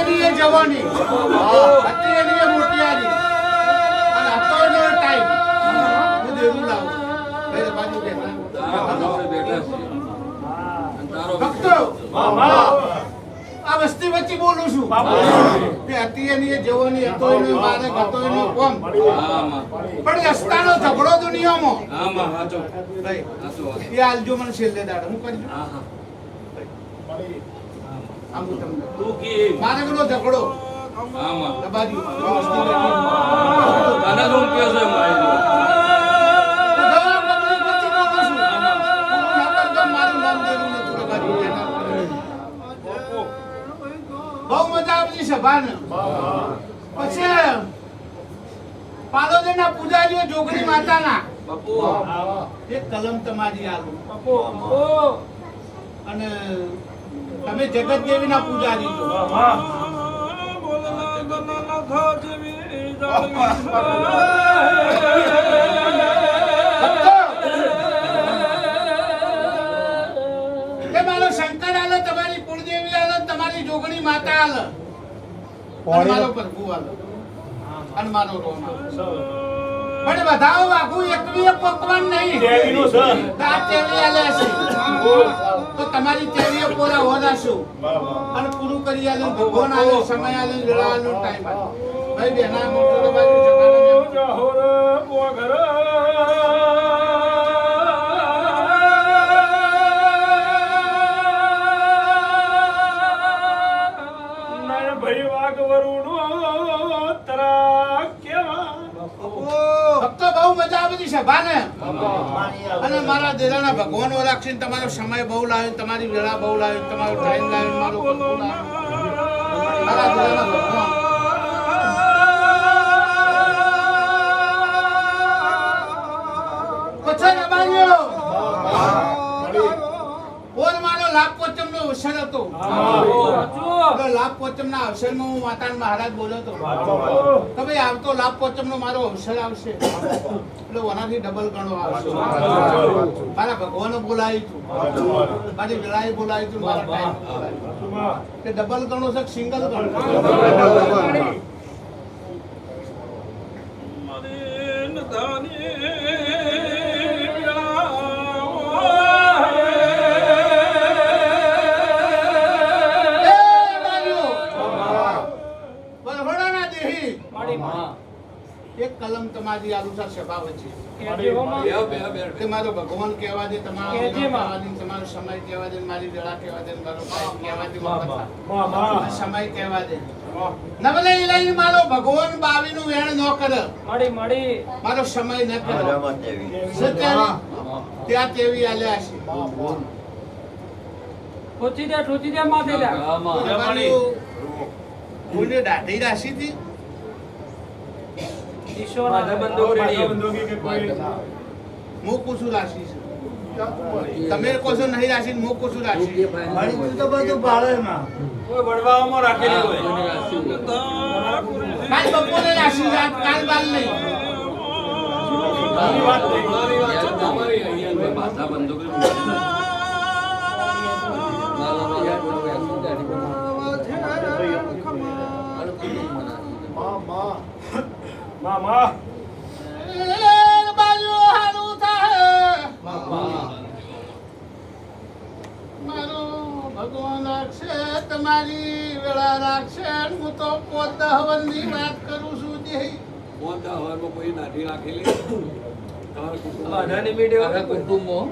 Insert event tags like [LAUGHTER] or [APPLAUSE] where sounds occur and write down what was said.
એની એ જવાની. એની એ મોટિયાની અને અત્યારનો ટાઈમ હું દેવું લાવું ભાઈ બાજુ આ વસ્તી વચ્ચે બોલું છું. કે એની એ જવાની હતો મારે કોમ. પણ રસ્તાનો ઝઘડો દુનિયામાં. એ આલજો મને છેલ્લે દાડે. હું કરજો બહુ મજા આવતી સભાને. પછી પાલોદરના પૂજારીઓ જોગણી માતાના. એ કલમ તમારી આલું. અને તમે જગત દેવીના પૂજારી છો. મારો શંકર આલો તમારી કુળદેવી આલો તમારી જોગણી માતા આલો. મારો પ્રભુ આલો. અને મારો રોમ પણ બધાઓ આખું એકવીએ પકવાન નહીં. દેવીનું છે. આ તેવી આલે છે. તો તમારી તેવીએ પોરા હોરાશું અને પૂરું કરી આલે ભગવાન આલે સમય આલે આલે ટાઈમ આલે. ભાઈ બેના મોટો મારા દેરાના ભગવાન રાખીને તમારો સમય બહુ લાવ્યો તમારી વેળા બહુ લાવ્યો તમારો ટાઈમ લાવ્યો મારો મારા દેરાના ભગવાન. અવસર હતો. એટલે લાભ અવસરમાં હું માતા મહારાજ બોલ્યો હતો. તો ભાઈ આવતો લાભ પોચમનો મારો અવસર આવશે. એટલે ઓનાથી ડબલ ગણો આવશે. મારા ભગવાન બોલાવી હતું મારી વિલાય બોલાયું હતું મારા ડબલ ગણો છે સિંગલ ગણો? કલમ તમારી આલુસા સભા વચ્ચે મારો ભગવાન કહેવા દે તમારો તમારો સમય કહેવા દે મારી વેળા કહેવા દે મારો કહેવા દે સમય કહેવા દે. નવલે લઈને મારો ભગવાન બાવીનું વેણ ન કરે. મળી મળી. મારો સમય ન કરે. ત્યાં તેવી આલ્યા છે. ઠોચી દે ઠોચી દે માથે દે તમારું દાઢી રાશી હતી ઈશ્વર હું રાશી તમે કહો છો નહીં રાશી હું કુછું રાશી. કાલ બપોરે રાશી છે, આજ કાલ બાલ નહીં. એ બાજુ [LAUGHS] મારો ભગવાન રાખશે તમારી વેળા રાખશે હું તો પોત હવનની વાત કરું છું રાખેલી અઢારની મીડિયો કુટુંબો